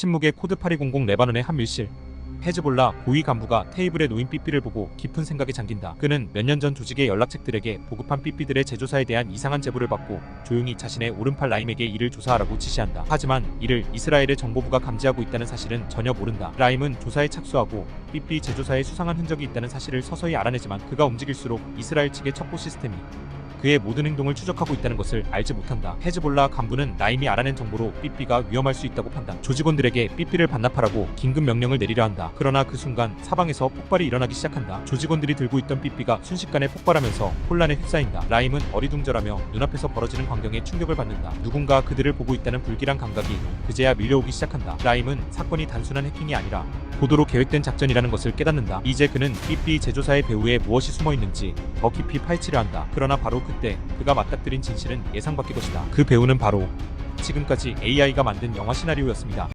침묵의 코드 8200 레바논의 한 밀실 헤즈볼라 고위 간부가 테이블에 놓인 삐삐를 보고 깊은 생각에 잠긴다. 그는 몇 년 전 조직의 연락책들에게 보급한 삐삐들의 제조사에 대한 이상한 제보를 받고 조용히 자신의 오른팔 라임에게 이를 조사하라고 지시한다. 하지만 이를 이스라엘의 정보부가 감지하고 있다는 사실은 전혀 모른다. 라임은 조사에 착수하고 삐삐 제조사에 수상한 흔적이 있다는 사실을 서서히 알아내지만 그가 움직일수록 이스라엘 측의 첩보 시스템이 그의 모든 행동을 추적하고 있다는 것을 알지 못한다. 헤즈볼라 간부는 라임이 알아낸 정보로 삐삐가 위험할 수 있다고 판단. 조직원들에게 삐삐를 반납하라고 긴급 명령을 내리려 한다. 그러나 그 순간 사방에서 폭발이 일어나기 시작한다. 조직원들이 들고 있던 삐삐가 순식간에 폭발하면서 혼란에 휩싸인다. 라임은 어리둥절하며 눈앞에서 벌어지는 광경에 충격을 받는다. 누군가 그들을 보고 있다는 불길한 감각이 그제야 밀려오기 시작한다. 라임은 사건이 단순한 해킹이 아니라 고도로 계획된 작전이라는 것을 깨닫는다. 이제 그는 삐삐 제조사의 배후에 무엇이 숨어 있는지 더 깊이 파헤치려 한다. 그러나 바로 그때 그가 맞닥뜨린 진실은 예상 밖의 것이다. 그 배우는 바로 지금까지 AI가 만든 영화 시나리오였습니다.